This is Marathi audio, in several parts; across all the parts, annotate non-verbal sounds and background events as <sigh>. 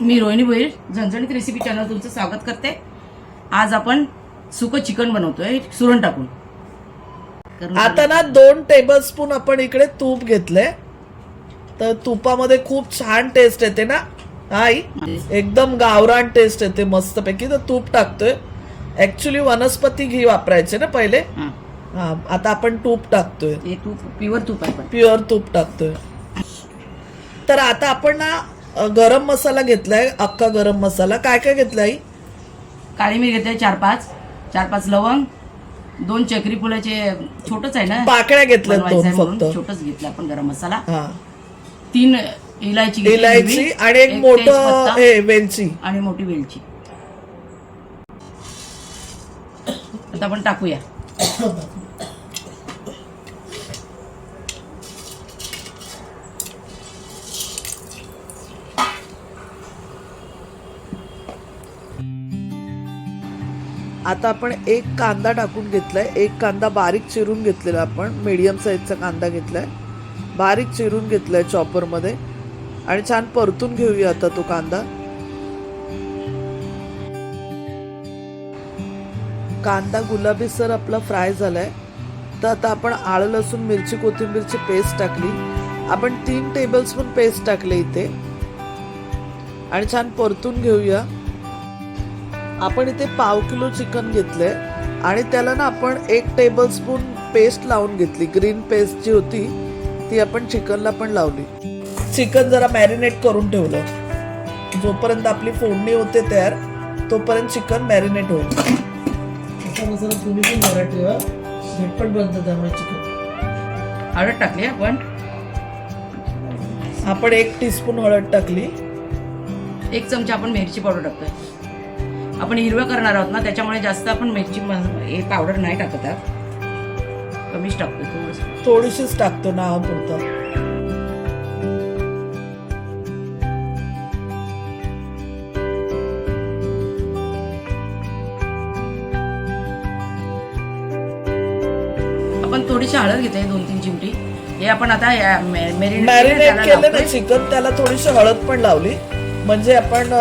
मी रोहिणी भोईर झणझणीत रेसिपी चॅनल तुमचं स्वागत करते. आज आपण सुकं चिकन बनवतोय सुरण टाकून. आता ना दोन टेबल स्पून आपण इकडे तूप घेतलंय. तर तुपामध्ये खूप छान टेस्ट येते ना. आई एकदम गावरान टेस्ट येते मस्तपैकी. तर तूप टाकतोय. ऍक्च्युली वनस्पती घी वापरायचे ना पहिले. हां. आता आपण तूप टाकतोय. हे तूप प्युअर तूप आहे प्युअर तूप टाकतोय. तर आता आपण ना गरम मसाला घेतलाय अख्खा गरम मसाला. काय काय घेतलाय? काळी मिरी घेतली चार पाच. चार पाच लवंग दोन चक्री फुलाचे छोटच आहे ना? पाकळ्या फक्त. छोटच घेतला आपण गरम मसाला. हा. तीन इलायची इलायची आणि एक मोठं हे वेलची. आणि मोठी वेलची. आता आपण टाकूया. <coughs> <coughs> आता आपण एक कांदा टाकून घेतला आहे एक कांदा बारीक चिरून घेतलेला आपण मीडियम साईजचा कांदा घेतला आहे बारीक चिरून घेतलाय चॉपरमध्ये आणि छान परतून घेऊया आता तो कांदा. कांदा गुलाबी सर आपला फ्राय झालाय. तर आता आपण आळं लसूण मिरची कोथिंबीरची पेस्ट टाकली. आपण तीन टेबलस्पून पेस्ट टाकले इथे. आणि छान परतून घेऊया. आपण इथे पाव किलो चिकन घेतलंय आणि त्याला ना आपण एक टेबल स्पून पेस्ट लावून घेतली. ग्रीन पेस्ट जी होती ती आपण चिकनला पण लावली. चिकन जरा मॅरिनेट करून ठेवलं. जोपर्यंत आपली फोडणी होते तयार तोपर्यंत चिकन मॅरिनेट होईल. मसाला तुम्ही पण घरात ठेवा. झटपट बनतं त्यामुळे चिकन हळद टाकली आपण आपण एक टीस्पून हळद टाकली. एक चमचा आपण मिरची पावडर टाकतोय. आपण हिरवं करणार आहोत ना त्याच्यामुळे जास्त आपण मिरची हे पावडर नाही टाकत आहोत. कमीच थोडंसं. थोडीशीच टाकतो नावापुरतं आपण थोडीशी हळद घेतोय दोन तीन चिमटी. हे आपण आता मॅरिनेट मॅरिनेट केलं ना चिकन त्याला थोडीशी हळद पण लावली. म्हणजे आपण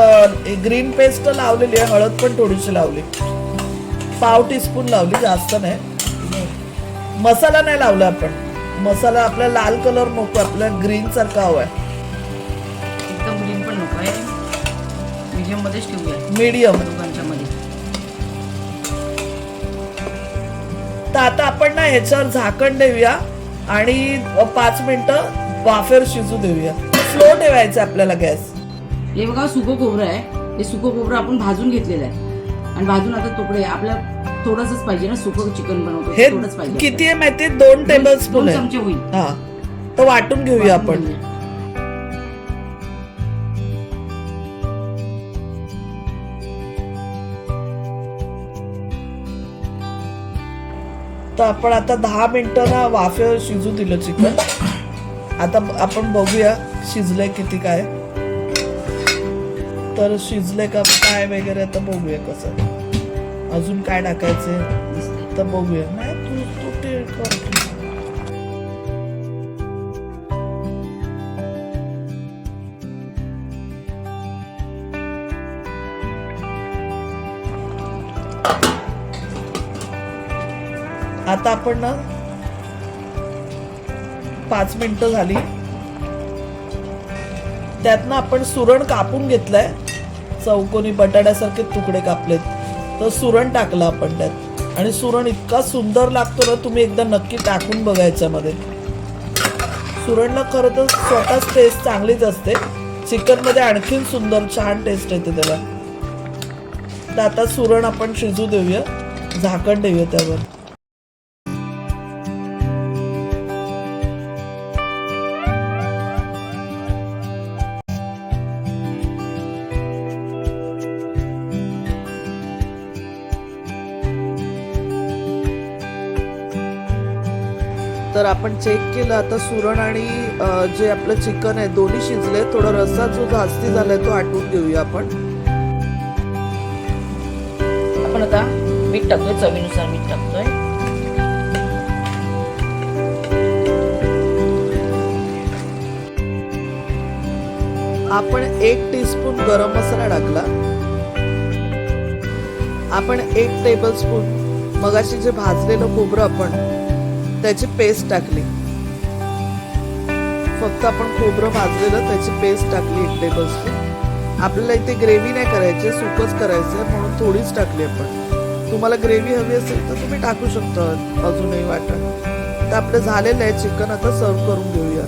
ग्रीन पेस्ट लावलेली आहे हळद पण थोडीशी लावली. पाव टीस्पून लावली जास्त नाही. मसाला नाही लावला आपण. मसाला आपला लाल कलर नको आपला ग्रीन सारखा हवाय एकदम ग्रीन पण नको आहे. मीडियम मध्येच ठेवूया. मीडियम दोघांच्या मध्ये. तर आता आपण ना ह्याच्यावर झाकण देऊया आणि पाच मिनिटं वाफेवर शिजू देऊया. स्लो ठेवायचं आपल्याला गॅस. हे बघा सुकं खोबरं आहे. हे सुकं खोबरं आपण भाजून घेतलेलं आहे. आणि भाजून आता तुकडे आपल्या थोडंसंच पाहिजे ना सुकं चिकन बनवतो हे थोडंच पाहिजे. किती आहे माहिती दोन टेबल स्पून दोन चमचे होईल. हा. तर वाटून घेऊया आपण. तर आपण आता दहा मिनिटं ना वाफेवर शिजू दिलं चिकन. आता आपण बघूया शिजलंय किती काय. तर शिजले का काय वगैरे आता बघूया कसं. अजून काय टाकायचे तर बघूया. नाही तू तू ते कर. आता आपण ना पाच मिनिटं झाली. त्यातनं आपण सुरण कापून घेतलंय. चौकोनी बटाट्यासारखे तुकडे कापलेत. तर सुरण टाकलं आपण त्यात. आणि सुरण इतका सुंदर लागतो ना तुम्ही एकदा नक्की टाकून बघा याच्यामध्ये. सुरणला खरं तर स्वतःच टेस्ट चांगलीच असते. चिकनमध्ये आणखीन सुंदर छान टेस्ट येते त्याला. तर आता सुरण आपण शिजू देऊया. झाकण देऊया त्यावर. तर आपण चेक केलं. आता सुरण आणि जे आपलं चिकन आहे दोन्ही शिजले. थोडा रस्सा जो जास्ती झालाय तो आटवून घेऊया आपण. आपण आता मीठ टाकतोय चवीनुसार मीठ टाकतोय. आपण एक टीस्पून गरम मसाला टाकला. आपण एक टेबलस्पून मगाशी जे भाजलेलं खोबरं आपण त्याची पेस्ट टाकली. फक्त आपण खोबरं भाजलेलं त्याची पेस्ट टाकली एक टेबलस्पून आपल्याला इथे ग्रेव्ही नाही करायची सुकच करायचं आहे म्हणून थोडीच टाकली आपण. तुम्हाला ग्रेव्ही हवी असेल तर तुम्ही टाकू शकता अजूनही वाटण तर आपलं झालेलं आहे चिकन आता सर्व करून घेऊया